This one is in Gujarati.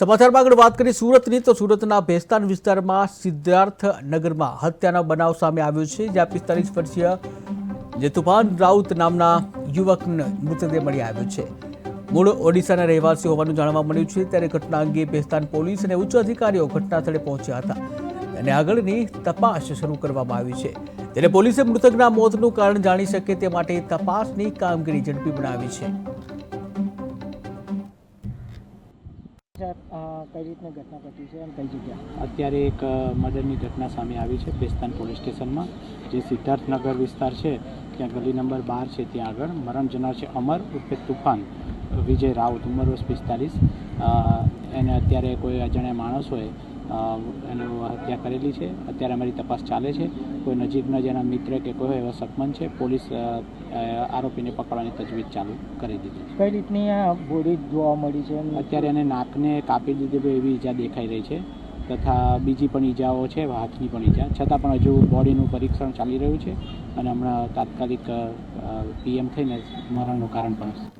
સમાચારમાં આગળ વાત કરી સુરતની, તો સુરતના ભેસ્તાન વિસ્તારમાં સિદ્ધાર્થ નગરમાં હત્યાનો બનાવ સામે આવ્યો છે, જ્યાં પિસ્તાલીસ વર્ષીય જે તુફાન રાઉત નામના યુવકનો મૃતદેહ મળી આવ્યો છે. મૂળ ઓડિશાના રહેવાસી હોવાનું જાણવા મળ્યું છે, ત્યારે ઘટના અંગે ભેસ્તાન પોલીસ અને ઉચ્ચ અધિકારીઓ ઘટના સ્થળે પહોંચ્યા હતા અને આગળની તપાસ શરૂ કરવામાં આવી છે. ત્યારે પોલીસે મૃતકના મોતનું કારણ જાણી શકે તે માટે તપાસની કામગીરી ઝડપી બનાવી છે. કઈ રીતની ઘટના ઘટી છે અને કઈ અત્યારે એક મર્ડરની ઘટના સામે આવી છે પેસ્તાન પોલીસ સ્ટેશનમાં જે સિદ્ધાર્થનગર વિસ્તાર છે ત્યાં ગલી નંબર બાર છે ત્યાં આગળ. મરણ જનાર છે અમર ઉર્ફે તુફાન વિજય રાઉત ઉંમર વર્ષ પિસ્તાલીસ. એને અત્યારે કોઈ અજાણ્યા માણસોએ અ, એનો હત્યા કરેલી છે. અત્યારે અમારી તપાસ ચાલે છે. કોઈ નજીકના જેના મિત્ર કે કોઈ હોય એવા સકમન છે પોલીસ આરોપીને પકડવાની તજવીજ ચાલુ કરી દીધી છે. કઈ રીતની આ બોડી જોવા મળી છે? અત્યારે એને નાકને કાપી દીધી હોય એવી ઈજા દેખાઈ રહી છે. તથા બીજી પણ ઈજાઓ છે હાથની પણ ઈજા. છતાં પણ હજુ બોડીનું પરીક્ષણ ચાલી રહ્યું છે અને હમણાં તાત્કાલિક પીએમ થઈને મરણનું કારણ પણ